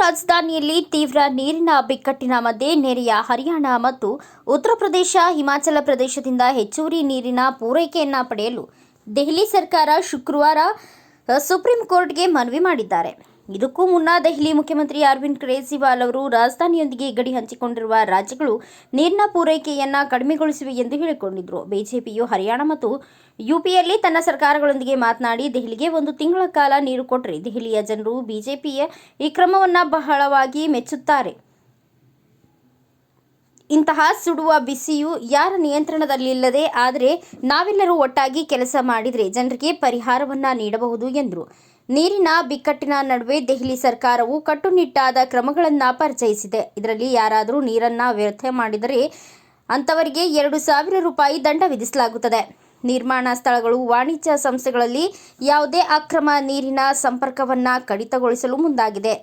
ರಾಜಧಾನಿಯಲ್ಲಿ ತೀವ್ರ ನೀರಿನ ಬಿಕ್ಕಟ್ಟಿನ ಮಧ್ಯೆ ನೆರೆಯ ಹರಿಯಾಣ ಮತ್ತು ಉತ್ತರ ಪ್ರದೇಶ, ಹಿಮಾಚಲ ಪ್ರದೇಶದಿಂದ ಹೆಚ್ಚುವರಿ ನೀರಿನ ಪೂರೈಕೆಯನ್ನ ಪಡೆಯಲು ದೆಹಲಿ ಸರ್ಕಾರ ಶುಕ್ರವಾರ ಸುಪ್ರೀಂ ಕೋರ್ಟ್ಗೆ ಮನವಿ ಮಾಡಿದ್ದಾರೆ. ಇದಕ್ಕೂ ಮುನ್ನ ದೆಹಲಿ ಮುಖ್ಯಮಂತ್ರಿ ಅರವಿಂದ್ ಕೇಜ್ರಿವಾಲ್ ಅವರು ರಾಜಧಾನಿಯೊಂದಿಗೆ ಗಡಿ ಹಂಚಿಕೊಂಡಿರುವ ರಾಜ್ಯಗಳು ನೀರಿನ ಪೂರೈಕೆಯನ್ನ ಕಡಿಮೆಗೊಳಿಸಿವೆ ಎಂದು ಹೇಳಿಕೊಂಡಿದ್ರು. ಬಿಜೆಪಿಯು ಹರಿಯಾಣ ಮತ್ತು ಯುಪಿಯಲ್ಲಿ ತನ್ನ ಸರ್ಕಾರಗಳೊಂದಿಗೆ ಮಾತನಾಡಿ ದೆಹಲಿಗೆ ಒಂದು ತಿಂಗಳ ಕಾಲ ನೀರು ಕೊಟ್ಟರೆ ದೆಹಲಿಯ ಜನರು ಬಿಜೆಪಿಯ ಈ ಕ್ರಮವನ್ನು ಬಹಳವಾಗಿ ಮೆಚ್ಚುತ್ತಾರೆ. ಇಂತಹ ಸುಡುವ ಬಿಸಿಯು ಯಾರ ನಿಯಂತ್ರಣದಲ್ಲಿಲ್ಲದೆ ಆದರೆ ನಾವೆಲ್ಲರೂ ಒಟ್ಟಾಗಿ ಕೆಲಸ ಮಾಡಿದರೆ ಜನರಿಗೆ ಪರಿಹಾರವನ್ನ ನೀಡಬಹುದು ಎಂದರು. ನೀರಿನ ಬಿಕ್ಕಟ್ಟಿನ ನಡುವೆ ದೆಹಲಿ ಸರ್ಕಾರವು ಕಟ್ಟುನಿಟ್ಟಾದ ಕ್ರಮಗಳನ್ನು ಪರಿಚಯಿಸಿದೆ. ಇದರಲ್ಲಿ ಯಾರಾದರೂ ನೀರನ್ನ ವ್ಯರ್ಥ ಮಾಡಿದರೆ ಅಂತವರಿಗೆ ಎರಡು ಸಾವಿರ ರೂಪಾಯಿ ದಂಡ ವಿಧಿಸಲಾಗುತ್ತದೆ. ನಿರ್ಮಾಣ ಸ್ಥಳಗಳು, ವಾಣಿಜ್ಯ ಸಂಸ್ಥೆಗಳಲ್ಲಿ ಯಾವುದೇ ಅಕ್ರಮ ನೀರಿನ ಸಂಪರ್ಕವನ್ನು ಕಡಿತಗೊಳಿಸಲು ಮುಂದಾಗಿದೆ.